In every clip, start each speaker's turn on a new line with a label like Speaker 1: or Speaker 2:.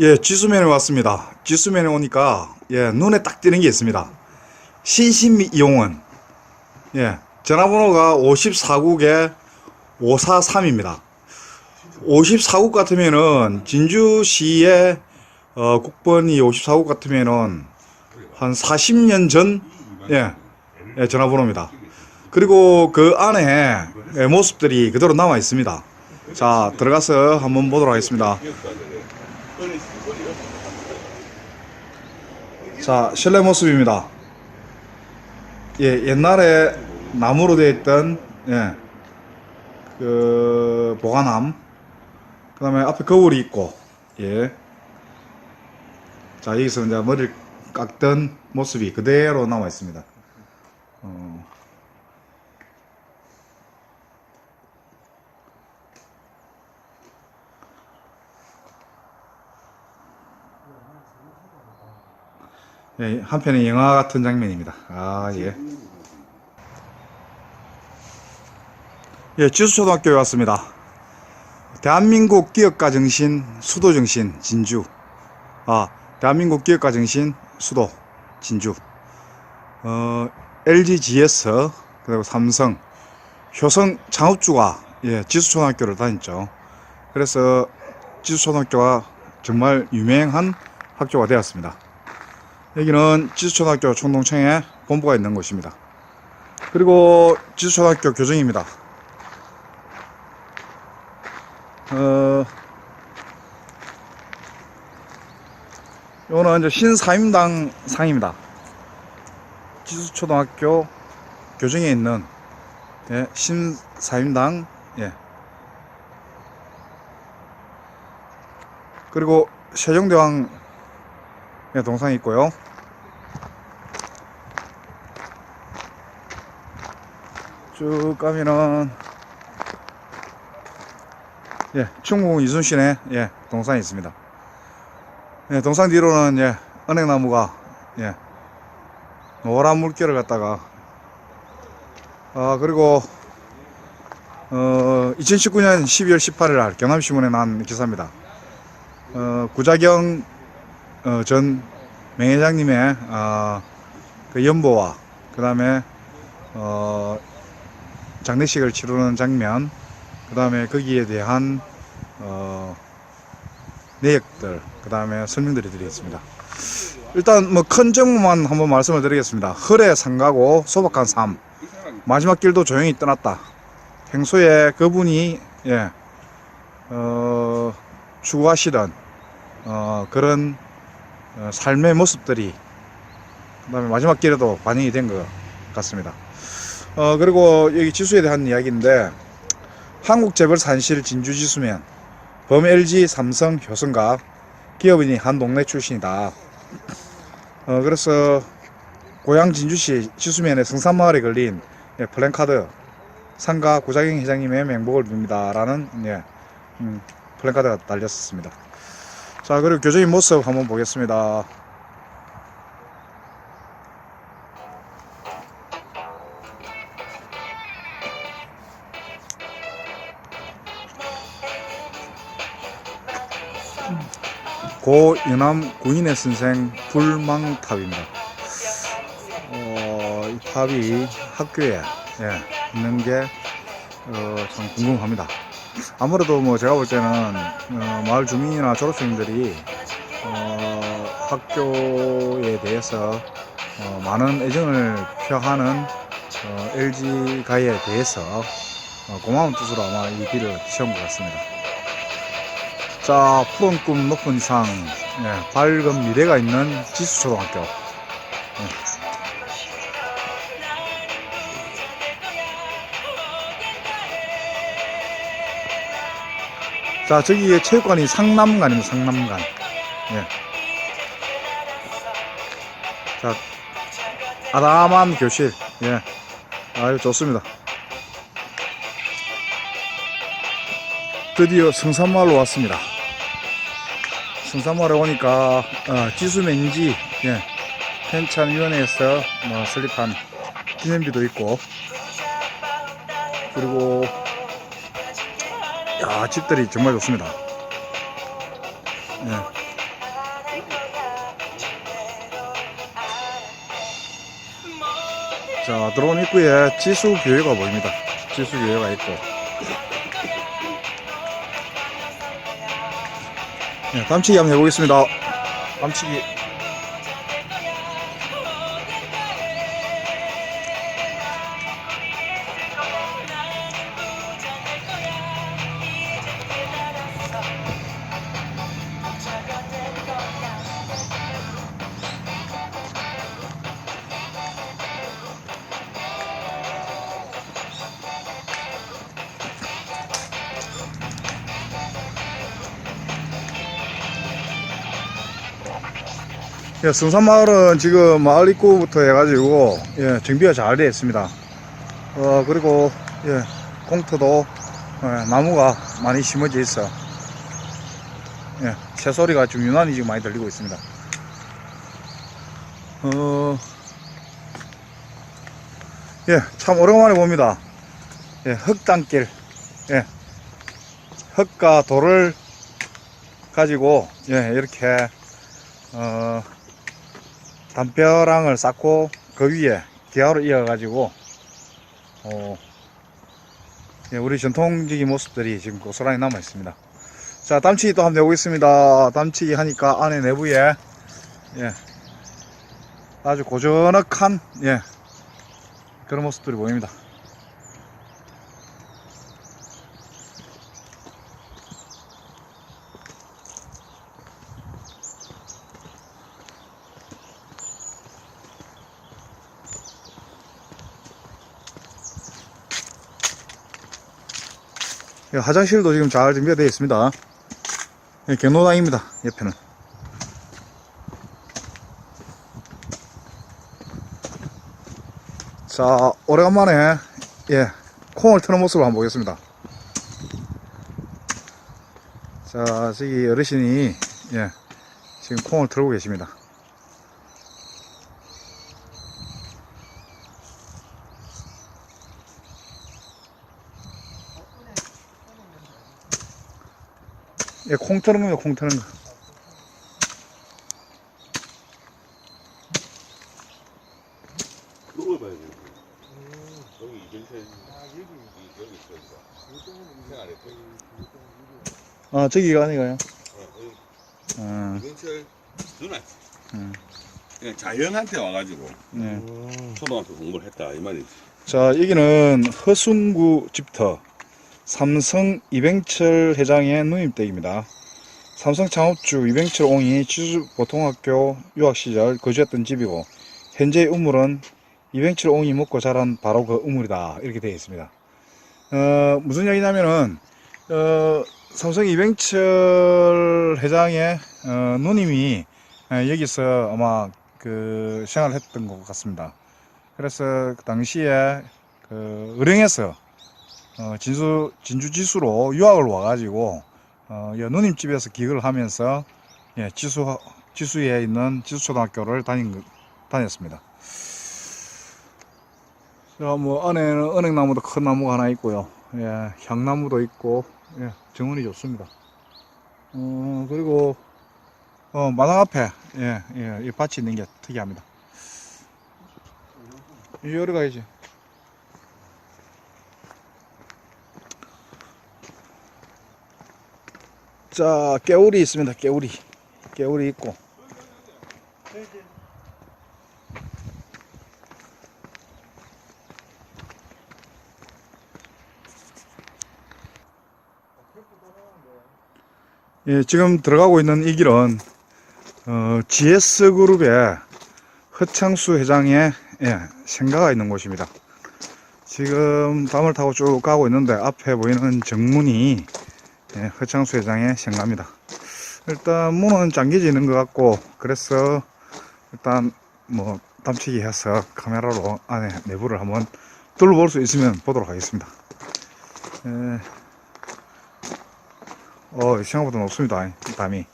Speaker 1: 예, 지수면에 왔습니다. 지수면에 오니까 예, 눈에 딱 띄는 게 있습니다. 신신미 이용원. 예, 전화번호가 54국에 543입니다. 54국 같으면은 진주시의 어, 국번이 54국 같으면은 한 40년 전 예, 예, 전화번호입니다. 그리고 그 안에 예, 모습들이 그대로 남아 있습니다. 자, 들어가서 한번 보도록 하겠습니다. 자, 실내 모습입니다. 예, 옛날에 나무로 되어 있던, 예, 그, 보관함. 그 다음에 앞에 거울이 있고, 예. 자, 여기서 이제 머리를 깎던 모습이 그대로 남아 있습니다. 어. 예, 한편의 영화 같은 장면입니다. 아, 예. 예, 지수초등학교에 왔습니다. 대한민국 기업가 정신, 수도 정신, 진주. 아, 대한민국 기업가 정신, 수도, 진주. 어, LG GS, 그리고 삼성, 효성 창업주가, 예, 지수초등학교를 다녔죠. 그래서 지수초등학교가 정말 유명한 학교가 되었습니다. 여기는 지수초등학교 총동청에 본부가 있는 곳입니다. 그리고 지수초등학교 교정입니다. 어, 요거는 이제 신사임당 상입니다. 지수초등학교 교정에 있는 예, 신사임당 예. 그리고 세종대왕 예, 동상이 있고요. 쭉 가면은 예, 충무 이순신의 예, 동상이 있습니다. 예, 동상 뒤로는 예, 은행나무가 예, 노란 물결을 갖다가 아 그리고 어, 2019년 12월 18일 날 경남신문에 난 기사입니다. 어, 구자경 어, 전 명예장님의 어, 그 연보와 그 다음에 어, 장례식을 치르는 장면 그 다음에 거기에 대한 어, 내역들 그 다음에 설명들이 들어 있습니다. 일단 뭐 큰 정보만 한번 말씀을 드리겠습니다. 헐에 상가고 소박한 삶 마지막 길도 조용히 떠났다. 평소에 그분이 예, 어, 추구하시던 어, 그런 어, 삶의 모습들이 그 다음에 마지막 길에도 반영이 된 것 같습니다. 어, 그리고 여기 지수에 대한 이야기인데 한국재벌 산실 진주지수면 범 LG 삼성 효성가 기업인이 한 동네 출신이다. 어, 그래서 고향 진주시 지수면에 성산마을에 걸린 예, 플랜카드 상가 구자경 회장님의 명복을 빕니다라는 예, 음, 플랜카드가 달렸었습니다. 자 그리고 교정인 모습 한번 보겠습니다. 고 연암 구인의 선생 불망탑입니다. 어, 이 탑이 학교에 예, 있는 게 어, 참 궁금합니다. 아무래도 뭐 제가 볼 때는 어, 마을 주민이나 졸업생들이 어, 학교에 대해서 어, 많은 애정을 표하는 어, LG 가에 대해서 어, 고마운 뜻으로 아마 이 길을 지은 것 같습니다. 자, 푸른 꿈 높은 이상, 예, 밝은 미래가 있는 지수초등학교. 예. 자, 저기에 체육관이 상남관입니다, 상남관. 예. 자, 아담한 교실. 예. 아유, 좋습니다. 드디어 성산마을로 왔습니다. 성산마을에 오니까, 어, 지수맨지, 예. 편찬위원회에서 뭐 설립한 기념비도 있고, 그리고 야, 집들이 정말 좋습니다. 예. 자, 들어온 입구에 지수 교회가 보입니다. 지수 교회가 있고. 예, 감치기 한번 해보겠습니다. 감치기. 예, 승산마을은 지금 마을 입구부터 해가지고 예, 정비가 잘 되어 있습니다. 어 그리고 예, 공터도 예, 나무가 많이 심어져 있어. 예, 새소리가 좀 유난히 지금 많이 들리고 있습니다. 어, 예, 참 오랜만에 봅니다. 예, 흙단길, 예, 흙과 돌을 가지고 예, 이렇게 어, 담벼락을 쌓고 그 위에 기아로 이어가지고 어, 예, 우리 전통적인 모습들이 지금 고스란히 남아 있습니다. 자, 땀치기 또 한번 해보겠습니다. 땀치기 하니까 안에 내부에 예, 아주 고즈넉한 예, 그런 모습들이 보입니다. 화장실도 지금 잘 준비가 되어 있습니다. 예, 경로당입니다. 옆에는. 자, 오래간만에, 예, 콩을 트는 모습을 한번 보겠습니다. 자, 저기 어르신이, 예, 지금 콩을 틀고 계십니다. 예, 콩 트는 거요, 콩 트는 거.
Speaker 2: 그걸 봐야 돼. 여기 이정철 여기 여기 있어 이거.
Speaker 1: 아, 저기가 아니가요?
Speaker 2: 어, 여기
Speaker 1: 아,
Speaker 2: 이정철 누나.
Speaker 1: 음.
Speaker 2: 그냥 자연한테 와가지고
Speaker 1: 네.
Speaker 2: 초등학교 공부를 했다 이 말이지.
Speaker 1: 자, 여기는 허순구 집터 삼성 이병철 회장의 누임댁입니다. 삼성 창업주 이병철 옹이 지주 보통학교 유학 시절 거주했던 집이고 현재의 우물은 이병철 옹이 먹고 자란 바로 그 우물이다 이렇게 되어 있습니다. 어, 무슨 얘기냐면은 어, 삼성 이병철 회장의 어, 누님이 어, 여기서 아마 그 생활했던 것 같습니다. 그래서 그 당시에 그 의령에서 어, 진수 진주 지수로 유학을 와가지고 어, 이 누님 집에서 기억을 하면서 예, 지수 지수에 있는 지수초등학교를 다닌 거- 다녔습니다. 자, 뭐 안에는 은행나무도 큰 나무가 하나 있고요. 예, 향나무도 있고 예, 정원이 좋습니다. 어, 그리고 어, 마당 앞에 예, 예, 이 밭이 있는 게 특이합니다. 이리 가야지. 자, 깨울이 있습니다. 깨울이. 깨울이 있고. 예, 지금 들어가고 있는 이 길은 어, GS 그룹의 허창수 회장의 예, 생가가 있는 곳입니다. 지금 담을 타고 쭉 가고 있는데 앞에 보이는 정문이 예, 허창수 회장의 생가입니다. 일단 문은 잠겨져 있는 것 같고 그래서 일단 뭐 담치기 해서 카메라로 안에 내부를 한번 둘러볼 수 있으면 보도록 하겠습니다. 예. 어, 생각보다 높습니다. 담이.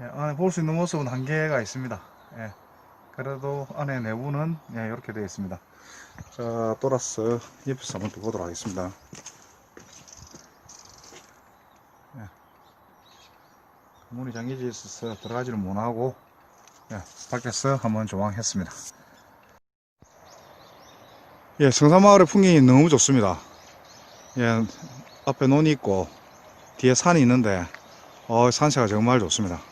Speaker 1: 예, 안에 볼 수 있는 모습은 한계가 있습니다. 예. 그래도 안에 내부는 예, 이렇게 되어 있습니다. 자, 돌아서 옆에서 한번 또 보도록 하겠습니다. 예. 문이 잠겨져 있어서 들어가지를 못하고 예, 밖에서 한번 조망했습니다. 예, 성산마을의 풍경이 너무 좋습니다. 예, 앞에 논이 있고 뒤에 산이 있는데 어, 산세가 정말 좋습니다.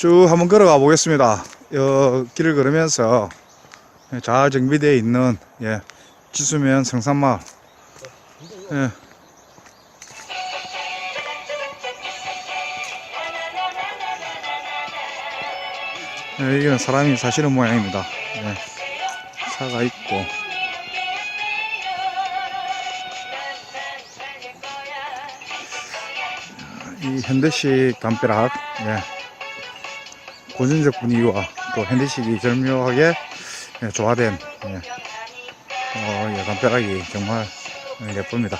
Speaker 1: 쭉 한번 걸어가 보겠습니다. 어, 길을 걸으면서 예, 잘 정비되어 있는 예, 지수면 성산마을 예, 예, 이건 사람이 사시는 모양입니다. 예, 차가 있고. 이 현대식 담벼락 예, 고전적 분위기와 또 현대식이 절묘하게 예, 조화된 예, 어, 이 담벼락이 정말 예쁩니다.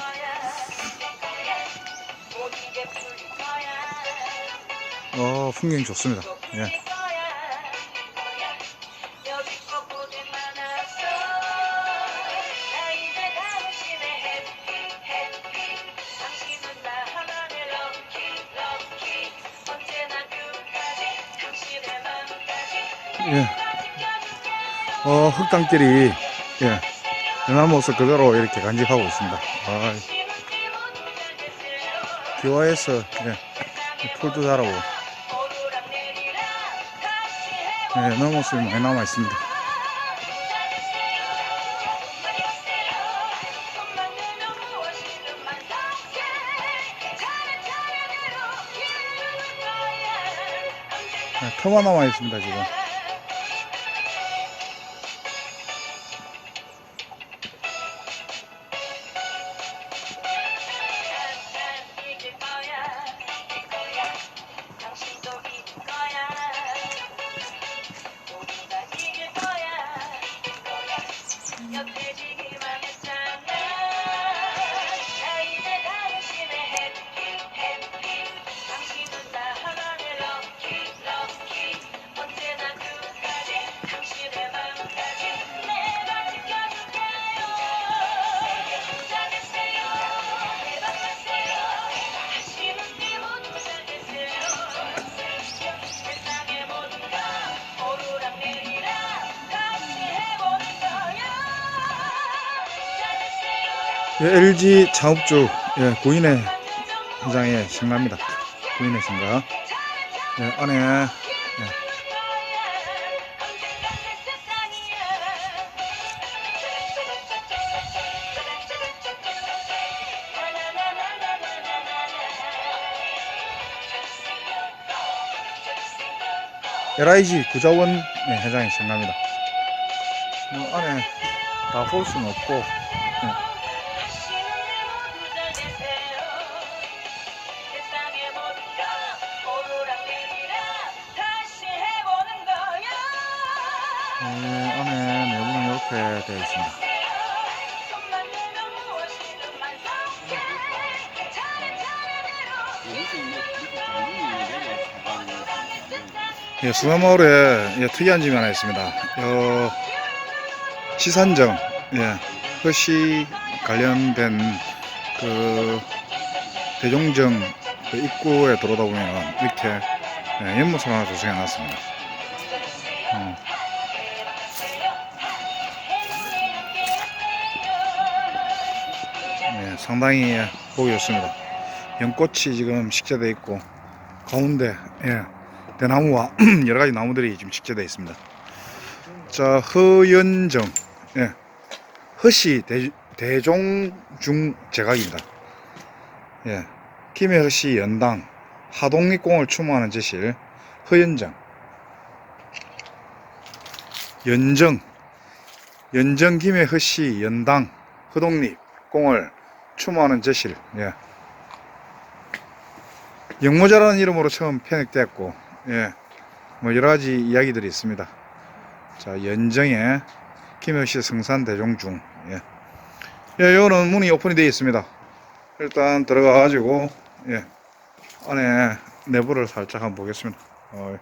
Speaker 1: 어, 풍경 좋습니다. 예. 예. 어, 흙당길이 예. 모습 그대로 이렇게 간직하고 있습니다. 아, 기와에서 예. 풀도 자라고 예, 모습이 많이 남아 있습니다. 예, 터만 남아 있습니다 지금. LG 창업주 예, 구인의 현장에 신납니다. 구인의 신가. 예, 안에 LIG 구자원 예, 회장이 신납니다. 뭐 안에 다 볼 수는 없고
Speaker 3: 세
Speaker 1: 예, 수나마을에 예, 특이한 점이 하나 있습니다. 어, 시산정, 예, 허시 관련된 그 대종정 그 입구에 들어오다 보면 이렇게 예, 연못을 하나 조성해 놨습니다. 어, 예, 상당히 예, 보기 좋습니다. 연꽃이 지금 식재되어 있고 가운데 예, 대나무와 여러 가지 나무들이 지금 식재되어 있습니다. 자, 허연정, 예, 허시 대, 대종중 제각입니다. 예, 김해 허시 연당 하동립공을 추모하는 제실 허연정, 연정, 연정 김해 허시 연당 허동립 공을 추모하는 제실, 예. 영모자라는 이름으로 처음 편액됐고, 예, 뭐 여러 가지 이야기들이 있습니다. 자, 연정의 김효시 성산 대종중, 예. 예, 요거는 문이 오픈이 되어 있습니다. 일단 들어가 가지고, 예, 안에 내부를 살짝 한번 보겠습니다. 어,